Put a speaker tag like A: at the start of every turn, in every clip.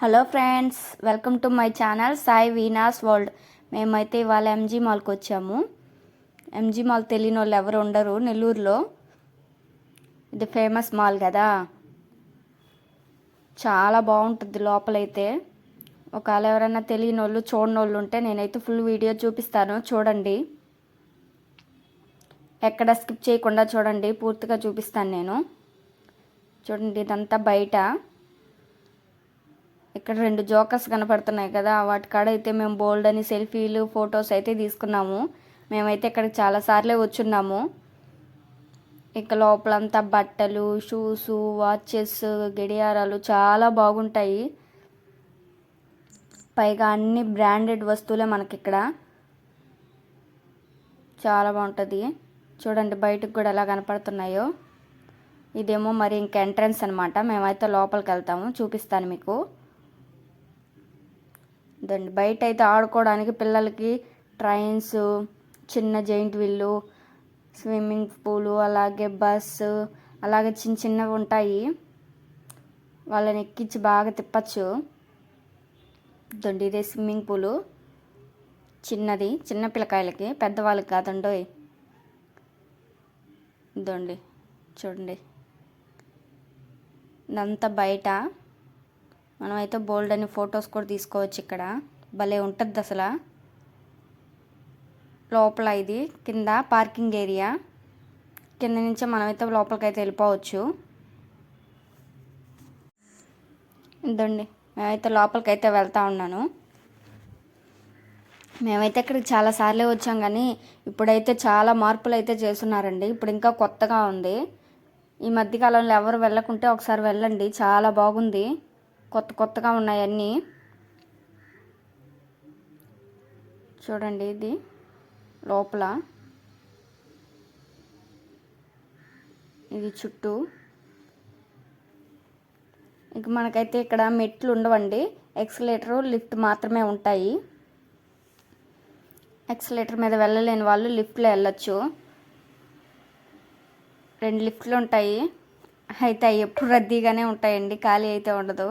A: Hello friends welcome to my channel Sai Veena's world మేమైతే ఇవాళ MG మాల్కి వచ్చాము. ఎంజీ మాల్ తెలియని వాళ్ళు ఎవరు ఉండరు నెల్లూరులో. ఇది ఫేమస్ మాల్ కదా. చాలా బాగుంటుంది లోపలైతే. ఒకవేళ ఎవరైనా తెలియని వాళ్ళు చూడని వాళ్ళు ఉంటే నేనైతే ఫుల్ వీడియో చూపిస్తాను. చూడండి. ఎక్కడ స్కిప్ చేయకుండా చూడండి. పూర్తిగా చూపిస్తాను నేను. చూడండి ఇదంతా బయట. ఇక్కడ రెండు జోకర్స్ కనపడుతున్నాయి కదా వాటి కాడ అయితే మేము బోల్డ్ అని సెల్ఫీలు ఫొటోస్ అయితే తీసుకున్నాము. మేమైతే ఇక్కడ చాలాసార్లే వచ్చున్నాము. ఇక లోపలంతా బట్టలు షూస్ వాచెస్ గడియారాలు చాలా బాగుంటాయి. పైగా అన్ని బ్రాండెడ్ వస్తువులే మనకి ఇక్కడ చాలా బాగుంటుంది. చూడండి బయటకు కూడా ఎలా కనపడుతున్నాయో. ఇదేమో మరి ఇంక ఎంట్రన్స్ అనమాట మేమైతే లోపలికి వెళ్తాము. చూపిస్తాను మీకు. దండి బయట అయితే ఆడుకోవడానికి పిల్లలకి ట్రైన్స్ చిన్న జైంట్ విల్లు స్విమ్మింగ్ పూలు అలాగే బస్సు అలాగే చిన్న చిన్నవి ఉంటాయి. వాళ్ళని ఎక్కించి బాగా తిప్పచ్చు. దండి ఇదే స్విమ్మింగ్ పూలు. చిన్నది చిన్న పిల్లకాయలకి పెద్దవాళ్ళకి కాదండోయ్ ఇదండి చూడండి. ఇదంతా బయట. మనమైతే బోల్డ్ అని ఫొటోస్ కూడా తీసుకోవచ్చు ఇక్కడ. భలే ఉంటుంది అసలు. లోపల ఇది కింద పార్కింగ్ ఏరియా కింద నుంచే మనమైతే లోపలికైతే వెళ్ళిపోవచ్చు. ఇదండి మేమైతే లోపలికైతే వెళ్తా ఉన్నాను. మేమైతే ఇక్కడికి చాలాసార్లే వచ్చాం కానీ ఇప్పుడైతే చాలా మార్పులు అయితే చేస్తున్నారండి. ఇప్పుడు ఇంకా కొత్తగా ఉంది. ఈ మధ్యకాలంలో ఎవరు వెళ్ళకుంటే ఒకసారి వెళ్ళండి చాలా బాగుంది. కొత్త కొత్తగా ఉన్నాయి అన్నీ చూడండి ఇది లోపల. ఇది చుట్టూ. ఇంక మనకైతే ఇక్కడ మెట్లు ఉండవండి. ఎక్సలేటర్ లిఫ్ట్ మాత్రమే ఉంటాయి. ఎక్సలేటర్ మీద వెళ్ళలేని వాళ్ళు లిఫ్ట్లో వెళ్ళొచ్చు. రెండు లిఫ్ట్లు ఉంటాయి. అయితే అవి ఎప్పుడు రద్దీగానే ఉంటాయండి. ఖాళీ అయితే ఉండదు.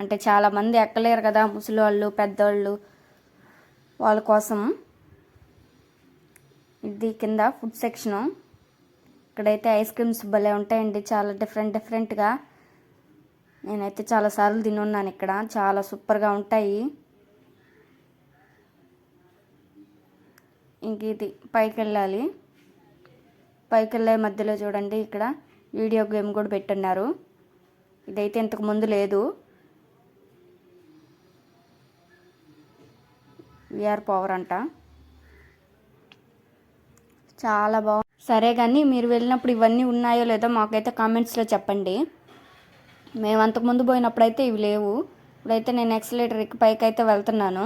A: అంటే చాలామంది ఎక్కలేరు కదా ముసలివాళ్ళు పెద్దవాళ్ళు వాళ్ళ కోసం. ఇది కింద ఫుడ్ సెక్షను ఇక్కడైతే ఐస్ క్రీమ్స్ భలే ఉంటాయండి చాలా డిఫరెంట్ డిఫరెంట్గా నేనైతే చాలాసార్లు తినున్నాను ఇక్కడ చాలా సూపర్గా ఉంటాయి. ఇంక ఇది పైకి వెళ్ళాలి పైకి వెళ్ళే మధ్యలో చూడండి ఇక్కడ వీడియో గేమ్ కూడా పెట్టున్నారు. ఇదైతే ఇంతకు ముందు లేదు. విఆర్ పవర్ అంట. చాలా బాగుంది సరే కానీ మీరు వెళ్ళినప్పుడు ఇవన్నీ ఉన్నాయో లేదో మాకైతే కామెంట్స్లో చెప్పండి. మేము అంతకుముందు అయితే ఇవి లేవు. ఇప్పుడైతే నేను ఎక్సలేటర్ ఎక్కి పైకి అయితే వెళ్తున్నాను.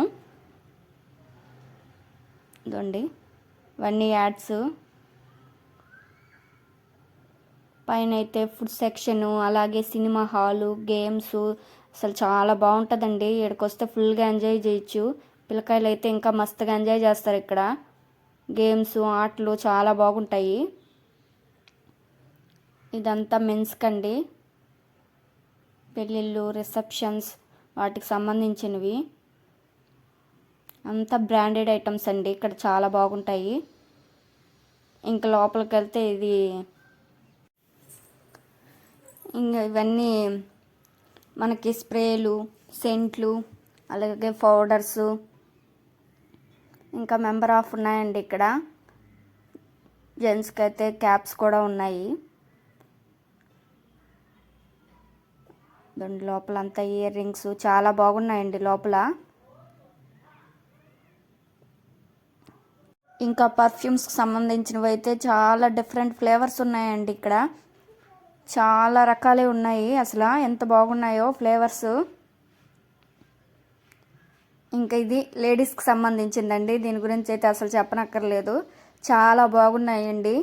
A: ఇదండి ఇవన్నీ యాడ్స్. పైన అయితే ఫుడ్ సెక్షను అలాగే సినిమా హాలు గేమ్స్. అసలు చాలా బాగుంటుందండి. ఇక్కడికి వస్తే ఫుల్గా ఎంజాయ్ చేయొచ్చు. పిల్లకాయలు అయితే ఇంకా మస్తుగా ఎంజాయ్ చేస్తారు ఇక్కడ. గేమ్స్ ఆటలు చాలా బాగుంటాయి. ఇదంతా మెన్స్కి అండి. పెళ్ళిళ్ళు రిసెప్షన్స్ వాటికి సంబంధించినవి. అంతా బ్రాండెడ్ ఐటమ్స్ అండి. ఇక్కడ చాలా బాగుంటాయి. ఇంకా లోపలికి వెళ్తే ఇది ఇంకా ఇవన్నీ మనకి స్ప్రేలు సెంట్లు అలాగే పౌడర్స్ ఇంకా మెంబర్ ఆఫ్ ఉన్నాయండి ఇక్కడ. జెంట్స్కి అయితే క్యాప్స్ కూడా ఉన్నాయి. దాని లోపల అంతా ఇయర్ రింగ్స్ చాలా బాగున్నాయండి లోపల. ఇంకా పర్ఫ్యూమ్స్కి సంబంధించినవి అయితే చాలా డిఫరెంట్ ఫ్లేవర్స్ ఉన్నాయండి ఇక్కడ. చాలా రకాలే ఉన్నాయి అసలు. ఎంత బాగున్నాయో ఫ్లేవర్స్. ఇంకా ఇది లేడీస్కి సంబంధించిందండి. దీని గురించి అయితే అసలు చెప్పనక్కర్లేదు. చాలా బాగున్నాయండి.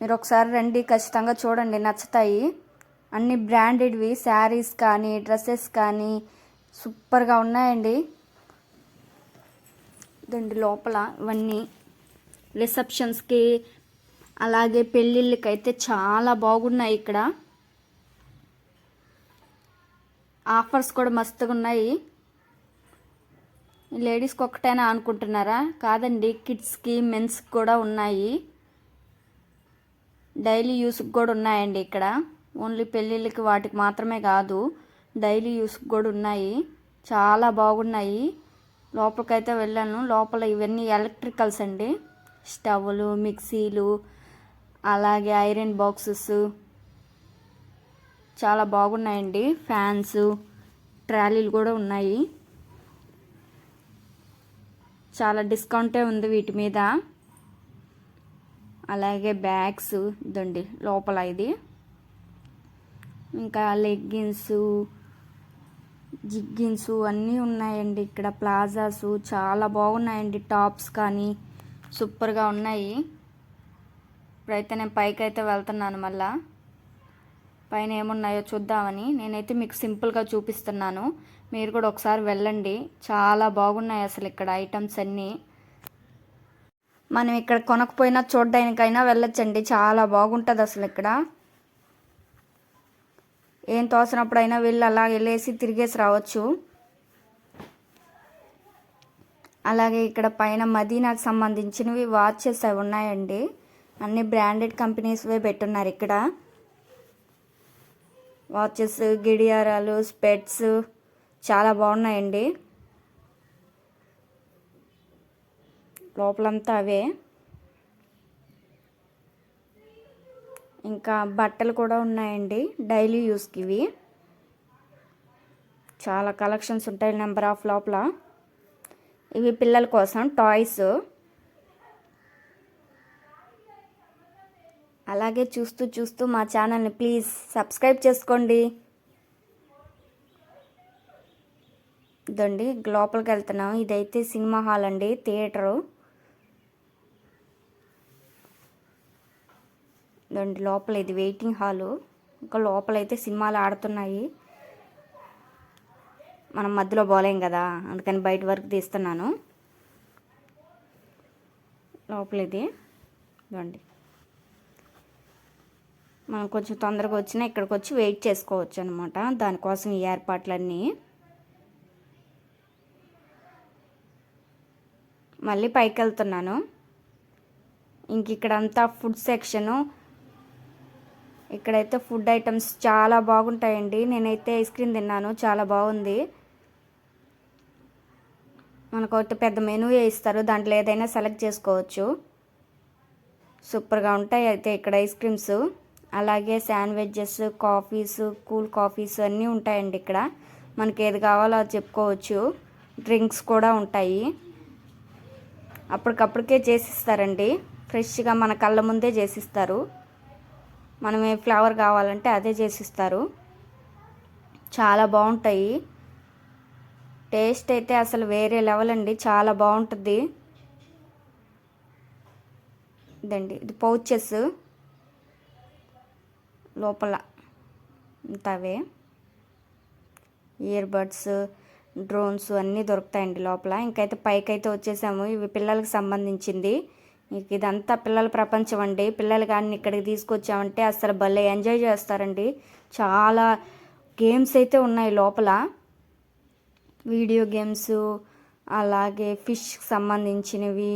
A: మీరు ఒకసారి రండి ఖచ్చితంగా చూడండి నచ్చుతాయి. అన్ని బ్రాండెడ్వి శారీస్ కానీ డ్రెస్సెస్ కానీ సూపర్గా ఉన్నాయండి. దండి లోపల ఇవన్నీ. రిసెప్షన్స్కి అలాగే పెళ్ళిళ్ళకి అయితే చాలా బాగున్నాయి ఇక్కడ. ఆఫర్స్ కూడా మస్తుగా ఉన్నాయి లేడీస్కి ఒక్కటైనా అనుకుంటున్నారా? కాదండి కిడ్స్కి మెన్స్కి కూడా ఉన్నాయి. డైలీ యూస్కి కూడా ఉన్నాయండి ఇక్కడ. ఓన్లీ పెళ్ళిళ్ళకి వాటికి మాత్రమే కాదు డైలీ యూస్కి కూడా ఉన్నాయి. చాలా బాగున్నాయి. లోపలికైతే వెళ్ళాను. లోపల ఇవన్నీ ఎలక్ట్రికల్స్ అండి. స్టవ్లు మిక్సీలు అలాగే ఐరన్ బాక్సెస్. చాలా బాగున్నాయండి. ఫ్యాన్స్ ట్రాలీలు కూడా ఉన్నాయి. చాలా డిస్కౌంటే ఉంది వీటి మీద. అలాగే బ్యాగ్స్ ఇదండి లోపల ఇది. ఇంకా లెగ్గిన్స్ జిగ్గిన్స్ అన్నీ ఉన్నాయండి ఇక్కడ. ప్లాజాస్ చాలా బాగున్నాయండి టాప్స్ కానీ సూపర్గా ఉన్నాయి. ఇప్పుడైతే నేను పైకి అయితే వెళ్తున్నాను మళ్ళా. పైన ఏమున్నాయో చూద్దామని నేనైతే మీకు సింపుల్గా చూపిస్తున్నాను. మీరు కూడా ఒకసారి వెళ్ళండి. చాలా బాగున్నాయి అసలు ఇక్కడ ఐటమ్స్ అన్నీ. మనం ఇక్కడ కొనకపోయినా చూడడానికైనా వెళ్ళొచ్చండి. చాలా బాగుంటుంది అసలు ఇక్కడ. ఏం తోసినప్పుడైనా వెళ్ళి అలా వెళ్ళేసి తిరిగేసి రావచ్చు. అలాగే ఇక్కడ పైన మదీనాకు సంబంధించినవి వాచెస్ అవి ఉన్నాయండి. అన్ని బ్రాండెడ్ కంపెనీస్వే పెట్టున్నారు ఇక్కడ. వాచెస్ గిడియారాలు స్పెట్స్ చాలా బాగున్నాయండి. లోపలంతా అవే. ఇంకా బట్టలు కూడా ఉన్నాయండి డైలీ యూస్కి ఇవి. చాలా కలెక్షన్స్ ఉంటాయి నెంబర్ ఆఫ్ లోపల. ఇవి పిల్లల కోసం టాయ్స్. అలాగే చూస్తూ చూస్తూ మా ఛానల్ని ప్లీజ్ సబ్స్క్రైబ్ చేసుకోండి. ఇదండి. లోపలికి వెళ్తున్నాం ఇదైతే సినిమా హాల్ అండి. థియేటరు. ఇదండి లోపల ఇది వెయిటింగ్ హాలు. ఇంకా లోపలైతే సినిమాలు ఆడుతున్నాయి. మనం మధ్యలో పోలేం కదా. అందుకని బయట వరకు తీస్తున్నాను. లోపల ఇది ఇదండి. మనం కొంచెం తొందరగా వచ్చినా ఇక్కడికి వచ్చి వెయిట్ చేసుకోవచ్చు అనమాట దానికోసం ఈ ఏర్పాట్లన్నీ. మళ్ళీ పైకి వెళ్తున్నాను ఇంక ఇక్కడంతా ఫుడ్ సెక్షను. ఇక్కడైతే ఫుడ్ ఐటమ్స్ చాలా బాగుంటాయండి. నేనైతే ఐస్ క్రీమ్ తిన్నాను చాలా బాగుంది. మనకు ఒకటి పెద్ద మెనూ ఇస్తారు దాంట్లో ఏదైనా సెలెక్ట్ చేసుకోవచ్చు. సూపర్గా ఉంటాయి అయితే ఇక్కడ ఐస్ క్రీమ్స్. అలాగే శాండ్విచెస్ కాఫీస్ కూల్ కాఫీస్ అన్నీ ఉంటాయండి ఇక్కడ. మనకి ఏది కావాలో అది చెప్పుకోవచ్చు. డ్రింక్స్ కూడా ఉంటాయి. అప్పటికప్పటికే చేసిస్తారండి. ఫ్రెష్గా మన కళ్ళ ముందే చేసిస్తారు. మనం ఏ ఫ్లేవర్ కావాలంటే అదే చేసిస్తారు. చాలా బాగుంటాయి. టేస్ట్ అయితే అసలు వేరే లెవెల్ అండి. చాలా బాగుంటుంది. ఇదండి ఇది పౌచెస్. లోపల ఇంతవే ఇయర్ బడ్స్ డ్రోన్స్ అన్నీ దొరుకుతాయండి లోపల. ఇంకైతే పైకైతే వచ్చేసాము. ఇవి పిల్లలకు సంబంధించింది. మీకు ఇదంతా పిల్లల ప్రపంచం అండి. పిల్లలు కానీ ఇక్కడికి తీసుకొచ్చామంటే అసలు భలే ఎంజాయ్ చేస్తారండి. చాలా గేమ్స్ అయితే ఉన్నాయి లోపల. వీడియో గేమ్స్ అలాగే ఫిష్కి సంబంధించినవి.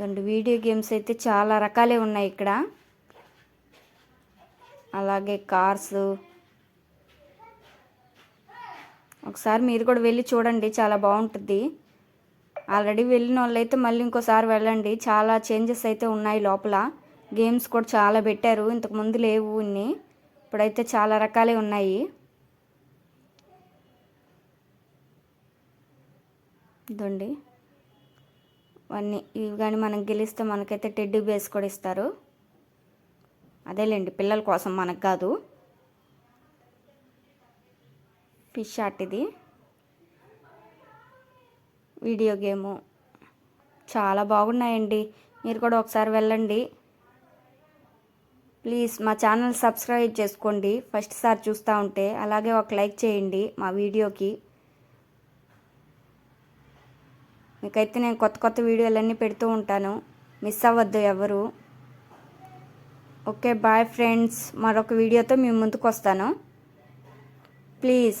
A: రెండు వీడియో గేమ్స్ అయితే చాలా రకాలే ఉన్నాయి ఇక్కడ. అలాగే కార్స్. ఒకసారి మీరు కూడా వెళ్ళి చూడండి చాలా బాగుంటుంది. ఆల్రెడీ వెళ్ళిన వాళ్ళు అయితే మళ్ళీ ఇంకోసారి వెళ్ళండి. చాలా చేంజెస్ అయితే ఉన్నాయి లోపల. గేమ్స్ కూడా చాలా పెట్టారు. ఇంతకుముందు లేవు ఇన్ని. ఇప్పుడైతే చాలా రకాలే ఉన్నాయి. ఇదండి అవన్నీ ఇవి కానీ మనం గెలిస్తే మనకైతే టెడ్డీ బేస్ కూడా ఇస్తారు. అదేలేండి పిల్లల కోసం మనకు కాదు. ఫిష్ ఆర్ట్ ఇది. వీడియో గేము చాలా బాగున్నాయండి. మీరు కూడా ఒకసారి వెళ్ళండి. ప్లీజ్ మా ఛానల్ సబ్స్క్రైబ్ చేసుకోండి. ఫస్ట్ సారి చూస్తూ ఉంటే అలాగే ఒక లైక్ చేయండి మా వీడియోకి. మీకైతే నేను కొత్త కొత్త వీడియోలన్నీ పెడుతూ ఉంటాను. మిస్ అవ్వద్దు ఎవరు. Okay bye friends. మరొక వీడియోతో మీ ముందుకు వస్తాను. ప్లీజ్.